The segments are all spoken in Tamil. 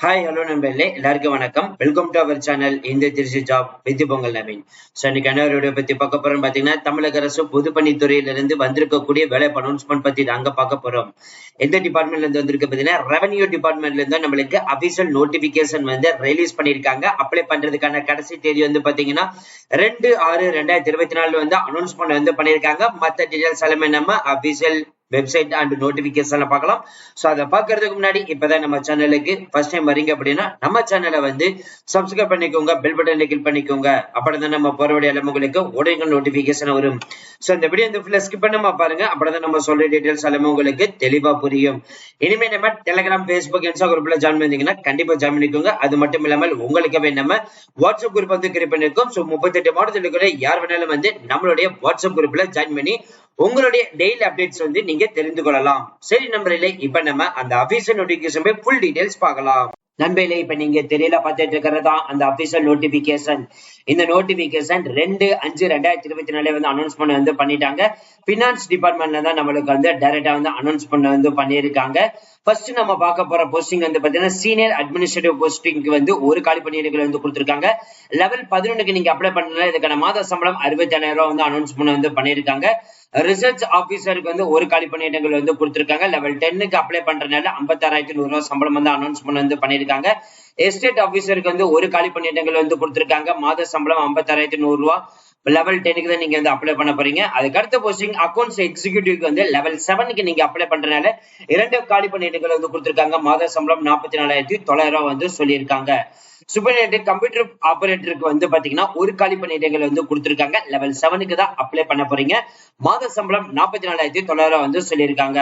ஹாய் ஹலோ நண்பர்களே. எல்லாருக்கும் வணக்கம். வெல்கம் டு அவர் சேனல் இந்த Trichy job with Pongal Naveen so இன்னைக்கு என்ன வீடியோ பத்தி பார்க்க போறோம் பாத்தீங்கன்னா தமிழக அரசு பொதுப்பணித்துறையிலிருந்து வந்திருக்கக்கூடிய வேலை அனௌன்ஸ்மெண்ட் பத்தி நாங்க பார்க்க போறோம். எந்த டிபார்ட்மெண்ட்ல இருந்து வந்திருக்கு பாத்தீங்கன்னா ரெவன்யூ டிபார்ட்மெண்ட்ல இருந்து நம்மளுக்கு அபிஷியல் நோட்டிபிகேஷன் வந்து ரிலீஸ் பண்ணிருக்காங்க அப்ளை பண்றதுக்கான கடைசி தேதி வந்து பாத்தீங்கன்னா ரெண்டு ஆறு ரெண்டாயிரத்தி இருபத்தி நாலுல வந்து அனௌன்ஸ்மெண்ட் வந்து பண்ணிருக்காங்க மத்த டீடைல்ஸ் எல்லாமே நம்ம அபிஷியல் வெப்சைட் அண்ட் நோட்டிபிகேஷன்ல பார்க்கலாம். ஸோ அதை பார்க்கறதுக்கு முன்னாடி இப்பதான் நம்ம சேனலுக்கு ஃபர்ஸ்ட் டைம் வரீங்க அப்படின்னா நம்ம சேனலை வந்து சப்ஸ்கிரைப் பண்ணிக்கோங்க பெல் பட்டனை கிளிக் பண்ணிக்கோங்க. அப்படிதான் நம்ம போற வழி உங்களுக்கு உடனே நோட்டிபிகேஷன் வரும். ஸோ இந்த வீடியோ இந்த ஃபுல்லாக ஸ்கிப் பண்ணாம பாருங்க. அப்படிதான் நம்ம சொல்ற டீடைல்ஸ் எல்லாமே உங்களுக்கு தெளிவா புரியும். இனிமே நம்ம டெலிகிராம் ஃபேஸ்புக் இன்ஸ்டா குரூப்ல ஜாயின் பண்ணீங்கன்னா கண்டிப்பா ஜாயின் பண்ணிக்கோங்க. அது மட்டும் இல்லாமல் உங்களுக்காகவே நம்ம வாட்ஸ்அப் குரூப் வந்து கிரியேட் பண்ணிருக்கோம். ஸோ முப்பத்தெட்டு மாவட்டத்தில் யார் வேணாலும் வந்து நம்மளுடைய வாட்ஸ்அப் குரூப்ல ஜாயின் பண்ணி உங்களுடைய டெய்லி அப்டேட்ஸ் வந்து நீங்க தெரிந்து கொள்ளலாம். சரி நம்பரிலே இப்ப நம்ம அந்த அபிஷியல் நோட்டிபிகேஷன் போய் ஃபுல் டீடைல்ஸ் பார்க்கலாம். நண்பர்களே இப்ப நீங்க தெரியல பார்த்துட்டு இருக்கிறதா அந்த அபிஷியல் நோட்டிபிகேஷன் இந்த நோட்டிபிகேஷன் ரெண்டு அஞ்சு ரெண்டாயிரத்தி இருபத்தி நாலு வந்து அனௌன்ஸ்மெண்ட் வந்து பண்ணிட்டாங்க. பினான்ஸ் டிபார்ட்மெண்ட்ல தான் நம்மளுக்கு வந்து டைரக்டா வந்து அனௌன்ஸ்மெண்ட் வந்து பண்ணியிருக்காங்க. ஃபர்ஸ்ட் நம்ம பார்க்க போற போஸ்டிங் வந்து பாத்தீங்கன்னா சீனியர் அட்மினிஸ்ட்ரேட்டிவ் போஸ்டிங்க்கு வந்து ஒரு காலி பணியிடங்கள் வந்து கொடுத்துருக்காங்க. லெவல் பதினொன்றுக்கு நீங்க அப்ளை பண்ணல இதுக்கான மாத சம்பளம் அறுபத்தி ஏழாயிரம் ரூபாய் வந்து அனௌன்ஸ்மெண்ட் வந்து பண்ணியிருக்காங்க. ரிசர்ச் ஆபீசருக்கு வந்து ஒரு காலி பணியிடங்கள் வந்து கொடுத்திருக்காங்க. லெவல் டென்னுக்கு அப்ளை பண்றதுனால ஐம்பத்தாறாயிரத்தி நூறு ரூபாய் சம்பளம் வந்து அனௌன்ஸ்மெண்ட் வந்து பண்ணிருக்காங்க எஸ்டேட் ஆபீசருக்கு வந்து ஒரு காலி பணியிடங்கள் வந்து கொடுத்திருக்காங்க. மாத சம்பளம் ஐம்பத்தாறாயிரத்தி நூறு ரூபாய் லெவல் டெனுக்கு தான் நீங்க வந்து அப்ளை பண்ண போறீங்க. அதுக்கு அடுத்த போஸ்டிங் அக்கௌண்ட்ஸ் எக்ஸிக்யூட்டிவ்க்கு வந்து லெவல் செவனுக்கு நீங்க அப்ளை பண்றதுனால இரண்டு காலி பணியிடங்கள் வந்து கொடுத்திருக்காங்க. மாத சம்பளம் நாற்பத்தி நாலாயிரத்தி தொள்ளாயிரம் வந்து சொல்லியிருக்காங்க. சூப்பர்நெட் கம்ப்யூட்டர் ஆபரேட்டருக்கு வந்து பாத்தீங்கன்னா ஒரு காலி பணியிடங்கள் வந்து கொடுத்திருக்காங்க. லெவல் செவனுக்கு தான் அப்ளை பண்ண போறீங்க. மாத சம்பளம் நாற்பத்தி நாலாயிரத்தி தொள்ளாயிரம் வந்து சொல்லியிருக்காங்க.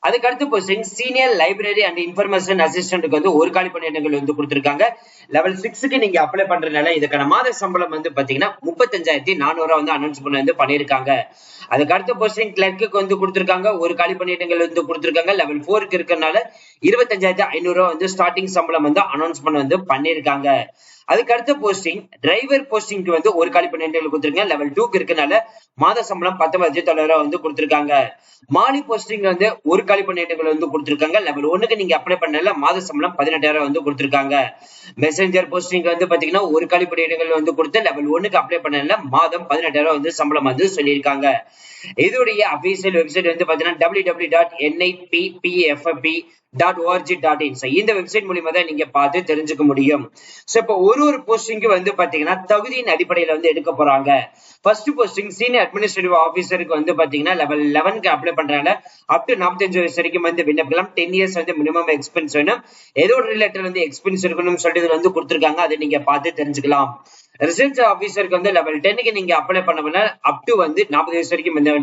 அதுக்கு அடுத்து posting senior library and information அசிஸ்டன்ட்க்கு வந்து ஒரு காலி பணியிடங்கள் வந்து கொடுத்துருக்காங்க. லெவல் சிக்ஸுக்கு நீங்க அப்ளை பண்றதுனால இதுக்கான மாத சம்பளம் வந்து பாத்தீங்கன்னா முப்பத்தஞ்சாயிரத்தி நானூறு வந்து அனௌன்ஸ்மெண்ட் வந்து பண்ணியிருக்காங்க. அதுக்கு போஸ்டிங் கிளர்க்கு வந்து கொடுத்துருக்காங்க. ஒரு காலி பணியிடங்கள் வந்து கொடுத்துருக்காங்க. லெவல் ஃபோருக்கு இருக்கறனால இருபத்தஞ்சாயிரத்தி ஐநூறு ரூபா வந்து ஸ்டார்டிங் சம்பளம் வந்து அனௌன்ஸ்மெண்ட் வந்து பண்ணியிருக்காங்க. அதுக்கு அடுத்த போஸ்டிங் டிரைவர் போஸ்டிங்க்கு வந்து ஒரு காலி பன்னெண்டு கொடுத்துருங்க லெவல் டூக்கு இருக்கனால மாத சம்பளம் பத்தொன்பது தொள்ளாயிரம் வந்து கொடுத்துருக்காங்க. மாலி போஸ்டிங் வந்து ஒரு காலி பன்னெண்டு வந்து கொடுத்துருக்காங்க. லெவல் ஒன்னுக்கு நீங்க அப்ளை பண்ணல மாத சம்பளம் பதினெட்டாயிரம் வந்து கொடுத்துருக்காங்க. மெசஞ்சர் போஸ்டிங் வந்து பாத்தீங்கன்னா ஒரு காலி பணியிடங்கள் வந்து கொடுத்து லெவல் ஒன்னுக்கு அப்ளை பண்ணல மாதம் பதினெட்டாயிரம் வந்து சம்பளம் வந்து சொல்லியிருக்காங்க. இதோடைய அபிஷியல் வெப்சைட் வந்து பாத்தீங்கன்னா W W dot NIPFP dot ORG dot in இந்த வெப்சைட் மூலியமா தான் நீங்க பார்த்து தெரிஞ்சுக்க முடியும். சோ இப்போ ஒரு ஒரு போஸ்டிங்க்கு வந்து பாத்தீங்கன்னா தகுதியின் அடிப்படையில வந்து எடுக்க போறாங்க. ஃபர்ஸ்ட் போஸ்டிங் சீனியர் அட்மினிஸ்ட்ரேட்டிவ் ஆஃபீஸருக்கு வந்து பாத்தீங்கன்னா லெவல் லெவன்க்கு அப்ளை பண்றாங்க. அப் டு நாற்பத்தஞ்சு வயசு வரைக்கும் வந்து விண்ணப்பிக்கலாம். டென் இயர்ஸ் வந்து மினிமம் எக்ஸ்பென்ஸ் வேணும். ஏதோ ஒரு ரிலேட்டட் வந்து எக்ஸ்பென்ஸ் இருக்கணும்னு சொல்லிட்டு வந்து கொடுத்துருக்காங்க. அதை நீங்க பார்த்து தெரிஞ்சுக்கலாம். ரிசர்ச் ஆஃபீஸருக்கு வந்து லெவல் டென்னுக்கு நீங்க அப்ளை பண்ண அப் டு வந்து நாற்பது வயசு வரைக்கும் வந்து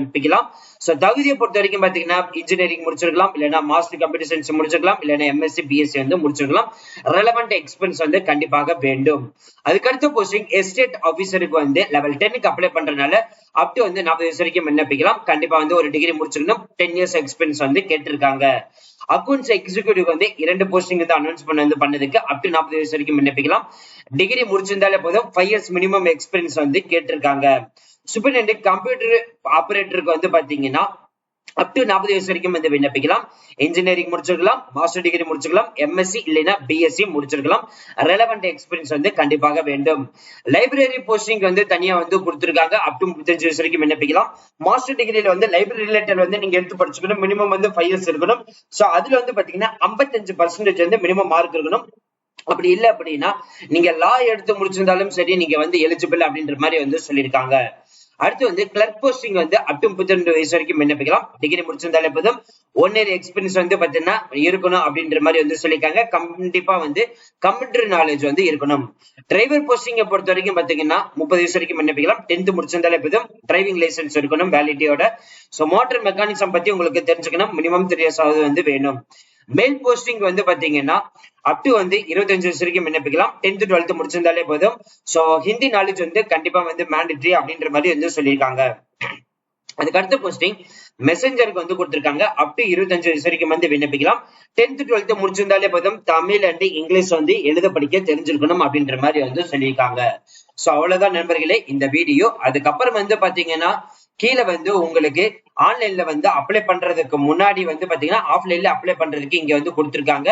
சோ தகுதியை பொறுத்த வரைக்கும் பாத்தீங்கன்னா இன்ஜினியரிங் முடிச்சிருக்கலாம். இல்லைன்னா மாஸ்டர் கம்ப்யூட்டர் சயின்ஸ் முடிச்சிருக்கலாம். இல்லைன்னா எம்எஸ்சி பிஎஸ்சி வந்து முடிச்சிருக்கலாம். ரெலவெண்ட் எக்ஸ்பென்ஸ் வந்து கண்டிப்பாக வேண்டும். அதுக்கடுத்த போஸ்டிங் எஸ்டேட் ஆஃபீஸருக்கு வந்து லெவல் டென்னுக்கு அப்ளை பண்றதுனால அப் டு வந்து நாற்பது வயசு வரைக்கும் விண்ணப்பிக்கலாம். கண்டிப்பா வந்து ஒரு டிகிரி முடிச்சிருக்கணும். டென் இயர்ஸ் எக்ஸ்பீரியன்ஸ் வந்து கேட்டிருக்காங்க. அக்கௌண்ட்ஸ் எக்ஸிக்யூட்டிவ் வந்து இரண்டு போஸ்டிங் வந்து அனௌன்ஸ் பண்ண வந்து பண்ணதுக்கு அப் டு நாற்பது வயசு வரைக்கும் விண்ணப்பிக்கலாம். டிகிரி முடிச்சிருந்தாலே போதும். ஃபைவ் இயர்ஸ் மினிமம் எக்ஸ்பீரியன்ஸ் வந்து கேட்டிருக்காங்க. சூப்பர்டென்ட் கம்ப்யூட்டர் ஆபரேட்டருக்கு வந்து பாத்தீங்கன்னா அப் டு நாற்பது வயசு வரைக்கும் வந்து விண்ணப்பிக்கலாம். இன்ஜினியரிங் முடிச்சிருக்கலாம் மாஸ்டர் டிகிரி முடிச்சிருக்கலாம் எம்எஸ்சி இல்லைன்னா பிஎஸ்சி முடிச்சிருக்கலாம். ரெலவெண்ட் எக்ஸ்பீரியன்ஸ் வந்து கண்டிப்பாக வேண்டும். லைப்ரரி போஸ்டிங் வந்து தனியா வந்து கொடுத்துருக்காங்க. அப் டு முப்பத்தஞ்சு வயசு வரைக்கும் விண்ணப்பிக்கலாம். மாஸ்டர் டிகிரியில வந்து லைப்ரரி ரிலேட்டட் வந்து நீங்க எடுத்து படிச்சுக்கணும். மினிமம் வந்து ஃபைவ் இயர்ஸ் இருக்கணும். சோ அதுல வந்து பாத்தீங்கன்னா ஐம்பத்தஞ்சு பர்சன்டேஜ் வந்து மினிமம் மார்க் இருக்கணும். அப்படி இல்லை அப்படின்னா நீங்க லா எடுத்து முடிச்சிருந்தாலும் சரி நீங்க வந்து எலிஜிபிள் அப்படின்ற மாதிரி வந்து சொல்லியிருக்காங்க. அடுத்து வந்து கிளர்க் போஸ்டிங் வந்து அப் டு முப்பத்தி ரெண்டு வயசு வரைக்கும் விண்ணப்பிக்கலாம். டிகிரி முடிச்சிருந்தாலே போதும். ஒன் இயர் எக்ஸ்பீரியன்ஸ் வந்து பாத்தீங்கன்னா இருக்கணும் அப்படின்ற மாதிரி வந்து சொல்லியிருக்காங்க. கண்டிப்பா வந்து கம்ப்யூட்டர் நாலேஜ் வந்து இருக்கணும். டிரைவர் போஸ்டிங்கை பொறுத்த வரைக்கும் பாத்தீங்கன்னா முப்பது வயசு வரைக்கும் விண்ணப்பிக்கலாம். டென்த் முடிச்சிருந்தாலே போதும். டிரைவிங் லைசன்ஸ் இருக்கணும் வேலிட்டியோட ஸோ மோட்டர் மெக்கானிசம் பத்தி உங்களுக்கு தெரிஞ்சுக்கணும். மினிமம் த்ரீ இயர்ஸ் ஆகுது வந்து வேணும். மெயில் போஸ்டிங் வந்து பாத்தீங்கன்னா அப் டு வந்து இருபத்தஞ்சு வருஷம் வரைக்கும் விண்ணப்பிக்கலாம். டென்த் டுவெல்த் முடிச்சிருந்தாலே போதும். சோ ஹிந்தி நாலேஜ் வந்து கண்டிப்பா வந்து மேண்டட்ரி அப்படின்ற மாதிரி வந்து சொல்லியிருக்காங்க. அதுக்கு அடுத்த போஸ்டிங் மெசஞ்சருக்கு வந்து கொடுத்திருக்காங்க. அப் டு இருபத்தஞ்சு வயசு வரைக்கும் வந்து விண்ணப்பிக்கலாம். டென்த் டுவெல்த் முடிச்சிருந்தாலே போதும். தமிழ் அண்ட் இங்கிலீஷ் வந்து எழுத படிக்க தெரிஞ்சிருக்கணும் அப்படின்ற மாதிரி வந்து சொல்லியிருக்காங்க. சோ அவ்வளவுதான் நண்பர்களே இந்த வீடியோ அதுக்கப்புறம் வந்து பாத்தீங்கன்னா கீழே வந்து உங்களுக்கு ஆன்லைன்ல வந்து அப்ளை பண்றதுக்கு முன்னாடி வந்து பாத்தீங்கன்னா ஆஃப்லைன்ல அப்ளை பண்றதுக்கு இங்க வந்து கொடுத்துருக்காங்க.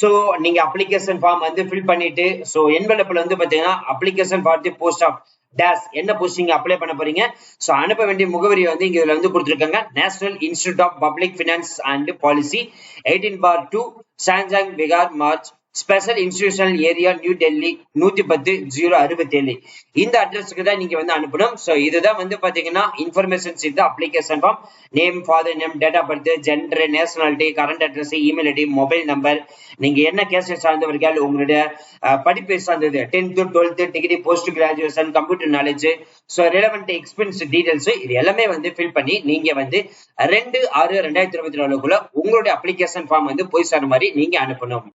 சோ நீங்க அப்ளிகேஷன் ஃபார்ம் வந்து ஃபில் பண்ணிட்டு சோ என்வெலப்ல வந்து பாத்தீங்கன்னா application for the post of days என்ன போஸ்டிங் அப்ளை பண்ண போறீங்க? சோ அனுப்ப வேண்டிய முகவரி வந்து இங்க இதுல வந்து கொடுத்துருக்காங்க. National Institute of Public Finance and Policy eighteen bar two Satsang Vihar Marg Special Institutional Area New Delhi நூத்தி பத்து ஜீரோ அறுபத்தி ஏழு இந்த அட்ரஸ்க்கு தான் நீங்க வந்து அனுப்பணும். ஸோ இதுதான் வந்து பாத்தீங்கன்னா இன்ஃபர்மேஷன்ஸ் இந்த application form name father name date of birth gender nationality current address email ID mobile number நீங்க என்ன கேஸ் சார்ந்தவர்கள் உங்களுடைய படிப்பை சார்ந்தது tenth twelfth degree post graduation computer knowledge so relevant experience details இது எல்லாமே வந்து ஃபில் பண்ணி நீங்க வந்து ரெண்டு ஆறு ரெண்டாயிரத்தி இருபத்தி நாலுக்குள்ள உங்களுடைய அப்ளிகேஷன் ஃபார்ம் வந்து போய் சார் மாதிரி நீங்க அனுப்பணும்.